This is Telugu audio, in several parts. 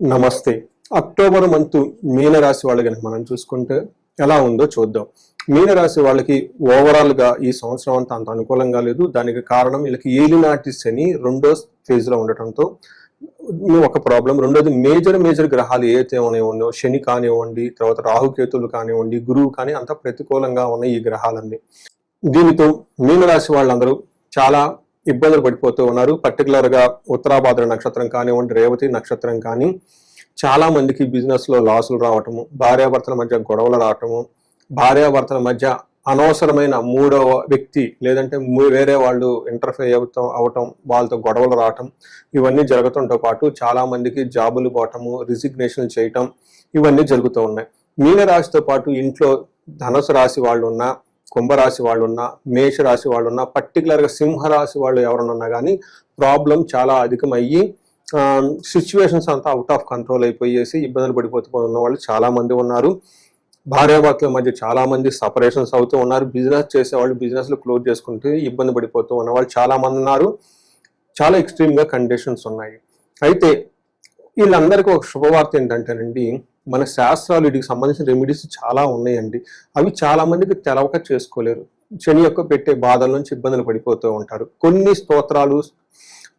నమస్తే. అక్టోబర్ మంత్ మీనరాశి వాళ్ళు కనుక మనం చూసుకుంటే ఎలా ఉందో చూద్దాం. మీనరాశి వాళ్ళకి ఓవరాల్గా ఈ సంవత్సరం అంతా అంత అనుకూలంగా లేదు. దానికి కారణం వీళ్ళకి ఏలినాటి శని రెండో ఫేజ్లో ఉండటంతో ఒక ప్రాబ్లం రెండోది మేజర్ మేజర్ గ్రహాలు ఏవైతే ఉన్నాయో శని కానివ్వండి తర్వాత రాహుకేతులు కానివ్వండి గురువు కానీ అంత ప్రతికూలంగా ఉన్నాయి ఈ గ్రహాలన్నీ. దీనితో మీనరాశి వాళ్ళందరూ చాలా ఇబ్బందులు పడిపోతూ ఉన్నారు. పర్టికులర్గా ఉత్తరాభాద్ర నక్షత్రం కానివ్వండి రేవతి నక్షత్రం కానీ చాలా మందికి బిజినెస్లో లాసులు రావటము భార్యాభర్తల మధ్య గొడవలు రావటము భార్యాభర్తల మధ్య అనవసరమైన మూడవ వ్యక్తి లేదంటే వేరే వాళ్ళు ఇంటర్ఫేర్ అవుతాం అవటం వాళ్ళతో గొడవలు రావటం ఇవన్నీ జరుగుతుంటో పాటు చాలా మందికి జాబులు పోవటము రిజిగ్నేషన్ చేయటం ఇవన్నీ జరుగుతూ ఉన్నాయి. మీనరాశితో పాటు ఇంట్లో ధనుసు రాశి వాళ్ళు ఉన్నా కుంభరాశి వాళ్ళు ఉన్నా మేష రాశి వాళ్ళు ఉన్నా పర్టికులర్గా సింహరాశి వాళ్ళు ఎవరైనా ఉన్నా కానీ ప్రాబ్లం చాలా అధికమయ్యి సిచ్యువేషన్స్ అంతా అవుట్ ఆఫ్ కంట్రోల్ అయిపోయేసి ఇబ్బందులు పడిపోతూ ఉన్న వాళ్ళు చాలామంది ఉన్నారు. భార్యాభర్తల మధ్య చాలామంది సపరేషన్స్ అవుతూ ఉన్నారు. బిజినెస్ చేసేవాళ్ళు బిజినెస్లు క్లోజ్ చేసుకుంటూ ఇబ్బంది పడిపోతూ ఉన్న వాళ్ళు ఉన్నారు. చాలా ఎక్స్ట్రీమ్గా కండిషన్స్ ఉన్నాయి. అయితే వీళ్ళందరికీ ఒక శుభవార్త ఏంటంటేనండి మన శాస్త్రాలు వీటికి సంబంధించిన రెమెడీస్ చాలా ఉన్నాయండి. అవి చాలా మందికి తెలవక చేసుకోలేరు. శని యొక్క పెట్టే బాధల నుంచి ఇబ్బందులు పడిపోతూ ఉంటారు. కొన్ని స్తోత్రాలు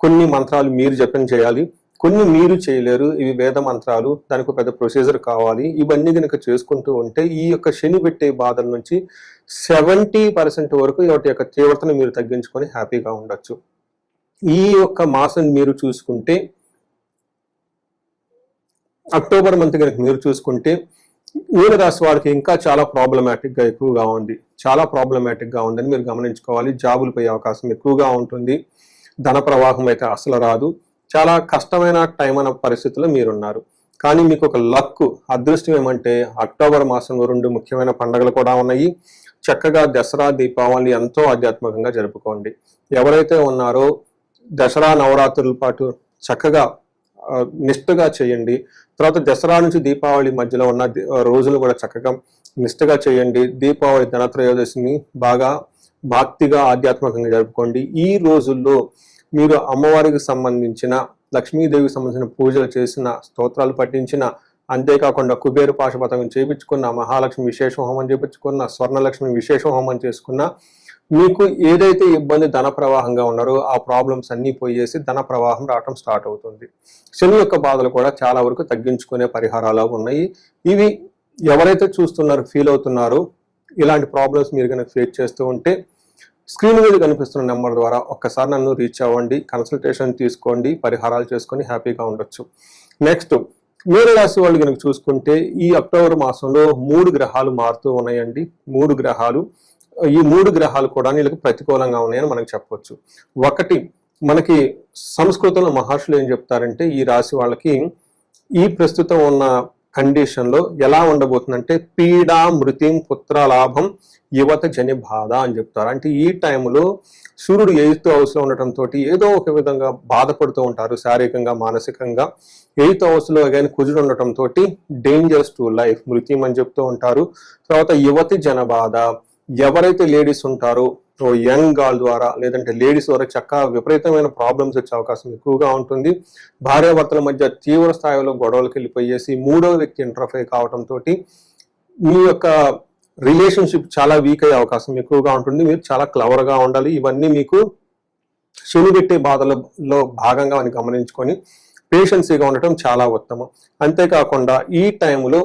కొన్ని మంత్రాలు మీరు జపం చేయాలి. కొన్ని మీరు చేయలేరు. ఇవి వేద మంత్రాలు. దానికి ఒక పెద్ద ప్రొసీజర్ కావాలి. ఇవన్నీ కనుక చేసుకుంటూ ఉంటే ఈ యొక్క శని పెట్టే బాధల నుంచి సెవెంటీ పర్సెంట్ వరకు వాటి యొక్క తీవ్రతను మీరు తగ్గించుకొని హ్యాపీగా ఉండొచ్చు. ఈ యొక్క మాసం మీరు చూసుకుంటే అక్టోబర్ మంత్ కనుక మీరు చూసుకుంటే మీన రాశి వారికి ఇంకా చాలా ప్రాబ్లమాటిక్గా ఎక్కువగా ఉంది. చాలా ప్రాబ్లమాటిక్గా ఉందని మీరు గమనించుకోవాలి. జాబులు పోయే అవకాశం ఎక్కువగా ఉంటుంది. ధన ప్రవాహం అయితే అసలు రాదు. చాలా కష్టమైన టైం అన్న పరిస్థితుల్లో మీరున్నారు. కానీ మీకు ఒక లక్ అదృష్టం ఏమంటే అక్టోబర్ మాసంలో రెండు ముఖ్యమైన పండుగలు కూడా ఉన్నాయి. చక్కగా దసరా దీపావళి ఎంతో ఆధ్యాత్మికంగా జరుపుకోండి. ఎవరైతే ఉన్నారో దసరా నవరాత్రుల పాటు చక్కగా నిష్ఠగా చేయండి. తర్వాత దసరా నుంచి దీపావళి మధ్యలో ఉన్న రోజులు కూడా చక్కగా నిష్ఠగా చేయండి. దీపావళి ధనత్రయోదశిని బాగా భక్తిగా ఆధ్యాత్మికంగా జరుపుకోండి. ఈ రోజుల్లో మీరు అమ్మవారికి సంబంధించిన లక్ష్మీదేవికి సంబంధించిన పూజలు చేసిన స్తోత్రాలు పఠించిన అంతేకాకుండా కుబేరు పాశుపతం చేయించుకున్న మహాలక్ష్మి విశేష హోమం చేయించుకున్న స్వర్ణలక్ష్మి విశేష హోమం చేసుకున్న మీకు ఏదైతే ఇబ్బంది ధన ప్రవాహంగా ఉన్నారో ఆ ప్రాబ్లమ్స్ అన్నీ పోయేసి ధన ప్రవాహం రావటం స్టార్ట్ అవుతుంది. శని యొక్క బాధలు కూడా చాలా వరకు తగ్గించుకునే పరిహారాలు ఉన్నాయి. ఇవి ఎవరైతే చూస్తున్నారో ఫీల్ అవుతున్నారో ఇలాంటి ప్రాబ్లమ్స్ మీరు కనుక ఫేస్ చేస్తూ ఉంటే స్క్రీన్ మీద కనిపిస్తున్న నెంబర్ ద్వారా ఒక్కసారి నన్ను రీచ్ అవ్వండి కన్సల్టేషన్ తీసుకోండి పరిహారాలు చేసుకొని హ్యాపీగా ఉండొచ్చు. నెక్స్ట్ మీనరాశి వాళ్ళు కనుక చూసుకుంటే ఈ అక్టోబర్ మాసంలో మూడు గ్రహాలు మారుతూ ఉన్నాయండి. మూడు గ్రహాలు ఈ మూడు గ్రహాలు కూడా వీళ్ళకి ప్రతికూలంగా ఉన్నాయని మనకు చెప్పవచ్చు ఒకటి మనకి సంస్కృతంలో మహర్షులు ఏం చెప్తారంటే ఈ రాశి వాళ్ళకి ఈ ప్రస్తుతం ఉన్న కండిషన్లో ఎలా ఉండబోతుందంటే పీడా మృతిం పుత్ర లాభం యువత జని బాధ అని చెప్తారు. అంటే ఈ టైంలో సూర్యుడు ఎయిత్ హౌస్లో ఉండటంతో ఏదో ఒక విధంగా బాధపడుతూ ఉంటారు శారీరకంగా మానసికంగా. ఎయిత్ హౌస్లో కానీ కుజుడు ఉండటంతో డేంజర్స్ టు లైఫ్ మృత్యం అని చెప్తూ ఉంటారు. తర్వాత యువతి జన బాధ ఎవరైతే లేడీస్ ఉంటారో ఓ యంగ్ గాల్ ద్వారా లేదంటే లేడీస్ ద్వారా చక్కగా విపరీతమైన ప్రాబ్లమ్స్ వచ్చే అవకాశం ఎక్కువగా ఉంటుంది. భార్యాభర్తల మధ్య తీవ్ర స్థాయిలో గొడవలకు వెళ్ళిపోయేసి మూడో వ్యక్తి ఇంటర్ఫై కావడంతో మీ యొక్క రిలేషన్షిప్ చాలా వీక్ అయ్యే అవకాశం ఎక్కువగా ఉంటుంది. మీరు చాలా క్లవర్గా ఉండాలి. ఇవన్నీ మీకు శని పెట్టే బాధలలో భాగంగా అని గమనించుకొని పేషెన్సీగా ఉండటం చాలా ఉత్తమం. అంతేకాకుండా ఈ టైంలో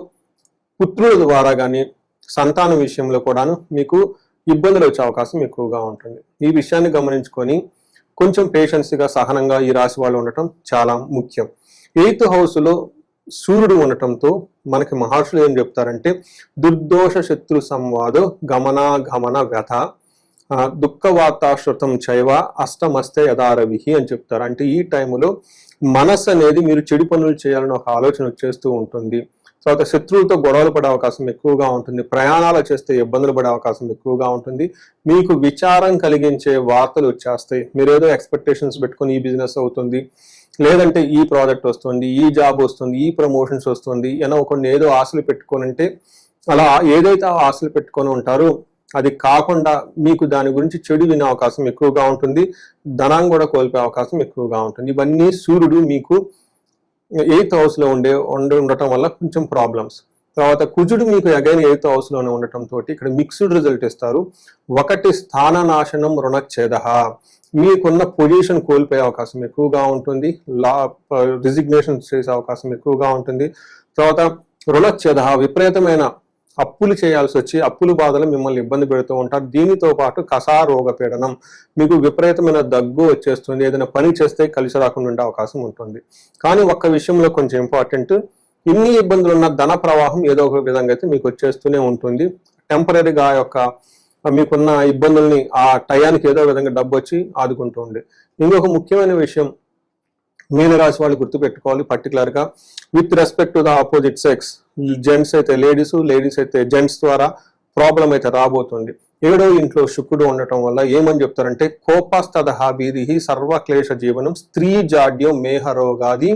పుత్రుల ద్వారా కానీ సంతానం విషయంలో కూడాను మీకు ఇబ్బందులు వచ్చే అవకాశం ఎక్కువగా ఉంటుంది. ఈ విషయాన్ని గమనించుకొని కొంచెం పేషెన్స్గా సహనంగా ఈ రాశి వాళ్ళు ఉండటం చాలా ముఖ్యం. ఎయిత్ హౌస్లో సూర్యుడు ఉండటంతో మనకి మహర్షులు ఏం చెప్తారంటే దుర్దోష శత్రు సంవాదో గమన గమన వ్యథ దుఃఖవార్తాశ్రుతం దుఃఖ వార్తాశ్రుతం చైవ అష్టమస్తే యథారవిహి అని చెప్తారు. అంటే ఈ టైంలో మనస్సు అనేది మీరు చెడు పనులు చేయాలని ఒక ఆలోచన వచ్చేస్తూ ఉంటుంది. తర్వాత శత్రువులతో గొడవలు పడే అవకాశం ఎక్కువగా ఉంటుంది ప్రయాణాలు చేస్తే ఇబ్బందులు పడే అవకాశం ఎక్కువగా ఉంటుంది. మీకు విచారం కలిగించే వార్తలు వచ్చేస్తాయి. మీరు ఏదో ఎక్స్పెక్టేషన్స్ పెట్టుకొని ఈ బిజినెస్ అవుతుంది. లేదంటే ఈ ప్రాజెక్ట్ వస్తుంది ఈ జాబ్ వస్తుంది ఈ ప్రమోషన్స్ వస్తుంది. ఏదో కొన్ని ఏదో ఆశలు పెట్టుకొని అంటే అలా ఏదైతే ఆశలు పెట్టుకొని ఉంటారో అది కాకుండా మీకు దాని గురించి చెడు వినే అవకాశం ఎక్కువగా ఉంటుంది. ధనాన్ని కూడా కోల్పోయే అవకాశం ఎక్కువగా ఉంటుంది. ఇవన్నీ సూర్యుడు మీకు ఎయిత్ హౌస్లో ఉండే ఉండి ఉండటం వల్ల కొంచెం ప్రాబ్లమ్స్. తర్వాత కుజుడు మీకు అగైన్ ఎయిత్ హౌస్లోనే ఉండటం తోటి ఇక్కడ మిక్స్డ్ రిజల్ట్ ఇస్తారు. ఒకటి స్థాన నాశనం రుణచ్ఛేద మీకున్న పొజిషన్ కోల్పోయే అవకాశం ఎక్కువగా ఉంటుంది. లా రిజిగ్నేషన్ చేసే అవకాశం ఎక్కువగా ఉంటుంది. తర్వాత రుణఛేద విపరీతమైన అప్పులు చేయాల్సి వచ్చి అప్పుల బాధలు మిమ్మల్ని ఇబ్బంది పెడుతూ ఉంటారు. దీనితో పాటు కసా రోగ పీడనం మీకు విపరీతమైన దగ్గు వచ్చేస్తుంది. ఏదైనా పని చేస్తే కలిసి రాకుండా ఉండే అవకాశం ఉంటుంది. కానీ ఒక్క విషయంలో కొంచెం ఇంపార్టెంట్ ఇన్ని ఇబ్బందులు ఉన్న ధన ప్రవాహం ఏదో ఒక విధంగా అయితే మీకు వచ్చేస్తూనే ఉంటుంది. టెంపరీగా ఆ యొక్క మీకున్న ఇబ్బందుల్ని ఆ టయానికి ఏదో విధంగా డబ్బు వచ్చి ఆదుకుంటూ ఉంది ఇంకొక ముఖ్యమైన విషయం మీనరాశి వాళ్ళు గుర్తుపెట్టుకోవాలి. పర్టికులర్గా with respect to the opposite sex gents అయితే లేడీస్ లేడీస్ అయితే జెంట్స్ ద్వారా ప్రాబ్లం అయితే రాబోతుంది. ఏడో ఇంట్లో శుక్రుడు ఉండటం వల్ల ఏమని చెప్తారంటే కోపాస్తద హాబీది సర్వక్లేశ జీవనం స్త్రీ జాడ్యం మేహరోగాది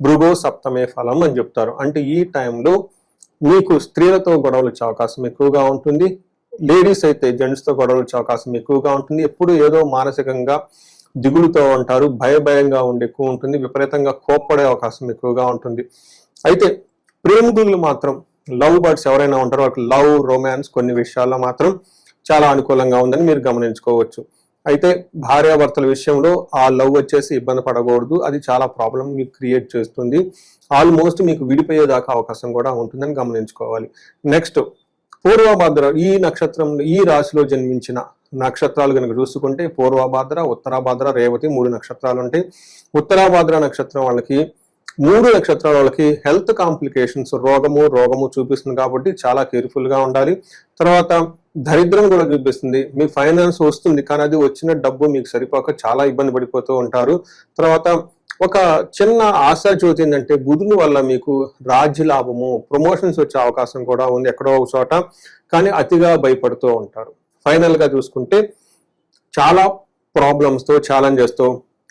భృగో సప్తమే ఫలం అని చెప్తారు. అంటే ఈ టైంలో మీకు స్త్రీలతో గొడవలు వచ్చే అవకాశం ఎక్కువగా ఉంటుంది. లేడీస్ అయితే జెంట్స్తో గొడవలు వచ్చే అవకాశం ఎక్కువగా ఉంటుంది. ఎప్పుడు ఏదో మానసికంగా దిగులుతో ఉంటారు భయ భయంగా ఉండి ఎక్కువ ఉంటుంది విపరీతంగా కోప్పడే అవకాశం ఎక్కువగా ఉంటుంది. అయితే ప్రేమికులు మాత్రం లవ్ బర్డ్స్ ఎవరైనా ఉంటారో వాళ్ళకి లవ్ రొమాన్స్ కొన్ని విషయాల్లో మాత్రం చాలా అనుకూలంగా ఉందని మీరు గమనించుకోవచ్చు. అయితే భార్యాభర్తల విషయంలో ఆ లవ్ వచ్చేసి ఇబ్బంది పడకూడదు అది చాలా ప్రాబ్లం మీకు క్రియేట్ చేస్తుంది. ఆల్మోస్ట్ మీకు విడిపోయేదాకా అవకాశం కూడా ఉంటుందని గమనించుకోవాలి. నెక్స్ట్ పూర్వభద్ర ఈ నక్షత్రం ఈ రాశిలో జన్మించిన నక్షత్రాలు కనుక చూసుకుంటే పూర్వభాద్ర ఉత్తరాభాద్ర రేవతి మూడు నక్షత్రాలు ఉంటాయి. ఉత్తరాభాద్ర నక్షత్రం వాళ్ళకి మూడు నక్షత్రాల వాళ్ళకి హెల్త్ కాంప్లికేషన్స్ రోగము రోగము చూపిస్తుంది కాబట్టి చాలా కేర్ఫుల్గా ఉండాలి. తర్వాత దరిద్రం కూడా చూపిస్తుంది. మీ ఫైనాన్స్ వస్తుంది కానీ అది వచ్చిన డబ్బు మీకు సరిపోక చాలా ఇబ్బంది పడిపోతూ ఉంటారు. తర్వాత ఒక చిన్న ఆశ జ్యోతి ఏంటంటే బుధుని వల్ల మీకు రాజ్య లాభము ప్రమోషన్స్ వచ్చే అవకాశం కూడా ఉంది ఎక్కడో ఒక చోట. కానీ అతిగా భయపడుతూ ఉంటారు. ఫైనల్గా చూసుకుంటే చాలా ప్రాబ్లమ్స్తో challenges తో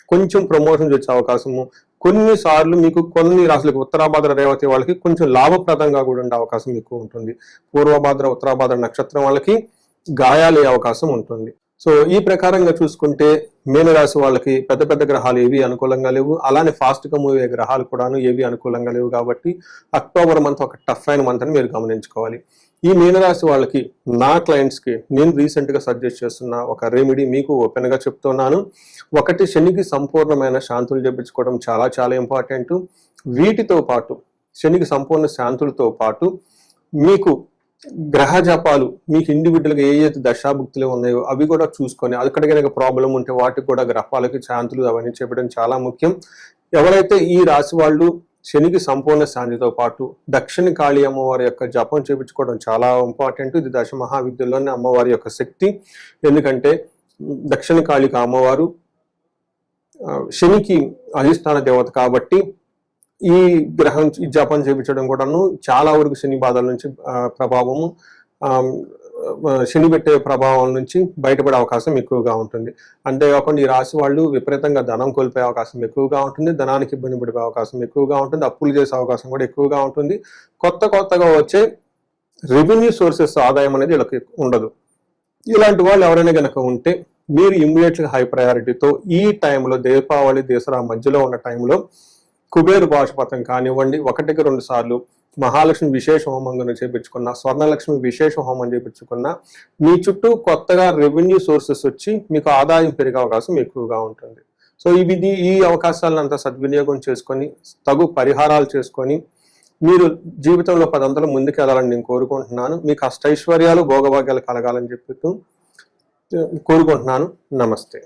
కొంచెం ప్రమోషన్స్ వచ్చే అవకాశము. కొన్నిసార్లు మీకు కొన్ని రాశులకు ఉత్తరాభాద్ర రేవతి వాళ్ళకి కొంచెం లాభప్రదంగా కూడా ఉండే అవకాశం ఎక్కువ ఉంటుంది. పూర్వభాద్ర ఉత్తరాభాద్ర నక్షత్రం వాళ్ళకి గాయాలయ్యే అవకాశం ఉంటుంది. సో ఈ ప్రకారంగా చూసుకుంటే మీనరాశి వాళ్ళకి పెద్ద పెద్ద గ్రహాలు ఏవి అనుకూలంగా లేవు. అలానే ఫాస్ట్గా మూవ్ అయ్యే గ్రహాలు కూడాను ఏవి అనుకూలంగా లేవు కాబట్టి అక్టోబర్ మంత్ ఒక టఫ్ అయిన మంత్ అని మీరు గమనించుకోవాలి. ఈ మీనరాశి వాళ్ళకి నా క్లయింట్స్కి నేను రీసెంట్గా సజెస్ట్ చేస్తున్న ఒక రెమెడీ మీకు ఓపెన్గా చెప్తున్నాను. ఒకటి శనికి సంపూర్ణమైన శాంతులు చెప్పించుకోవడం చాలా చాలా ఇంపార్టెంట్ వీటితో పాటు శనికి సంపూర్ణ శాంతులతో పాటు మీకు గ్రహ జపాలు మీకు ఇండివిజువల్గా ఏ ఏ దశాభుక్తులు ఉన్నాయో అవి కూడా చూసుకొని అక్కడ కనుక ప్రాబ్లం ఉంటే వాటికి కూడా గ్రహాలకి శాంతులు అవన్నీ చెప్పడం చాలా ముఖ్యం. ఎవరైతే ఈ రాశి వాళ్ళు శనికి సంపూర్ణ శాంతితో పాటు దక్షిణ కాళీ అమ్మవారి యొక్క జపం చేపించుకోవడం చాలా ఇంపార్టెంట్ ఇది దశ మహావిద్యలోని అమ్మవారి యొక్క శక్తి. ఎందుకంటే దక్షిణ కాళిక అమ్మవారు శనికి అధిష్టాన దేవత కాబట్టి ఈ గ్రహం ఈ జపం చేయించడం కూడాను చాలా వరకు శని బాధల నుంచి ప్రభావము శని పెట్టే ప్రభావం నుంచి బయటపడే అవకాశం ఎక్కువగా ఉంటుంది. అంతేకాకుండా ఈ రాశి వాళ్ళు విపరీతంగా ధనం కోల్పోయే అవకాశం ఎక్కువగా ఉంటుంది ధనానికి ఇబ్బంది పడిపోయే అవకాశం ఎక్కువగా ఉంటుంది అప్పులు చేసే అవకాశం కూడా ఎక్కువగా ఉంటుంది. కొత్త కొత్తగా వచ్చే రెవెన్యూ సోర్సెస్ ఆదాయం అనేది వీళ్ళకి ఉండదు. ఇలాంటి వాళ్ళు ఎవరైనా కనుక ఉంటే మీరు ఇమ్మీడియట్గా హై ప్రయారిటీతో ఈ టైంలో దీపావళి దసరా మధ్యలో ఉన్న టైంలో కుబేరు పాశుపతం కానివ్వండి ఒకటికి రెండు సార్లు మహాలక్ష్మి విశేష హోమం కనుక చేపించుకున్న స్వర్ణలక్ష్మి విశేష హోమం చేపించుకున్న మీ చుట్టూ కొత్తగా రెవెన్యూ సోర్సెస్ వచ్చి మీకు ఆదాయం పెరిగే అవకాశం ఎక్కువగా ఉంటుంది. సో ఇవి ఇది- ఈ అవకాశాలను అంతా సద్వినియోగం చేసుకొని తగు పరిహారాలు చేసుకొని మీరు జీవితంలో పదంతలు ముందుకు వెళ్ళాలని నేను కోరుకుంటున్నాను. మీకు అష్టైశ్వర్యాలు భోగభాగ్యాలు కలగాలని చెప్తూ కోరుకుంటున్నాను. నమస్తే.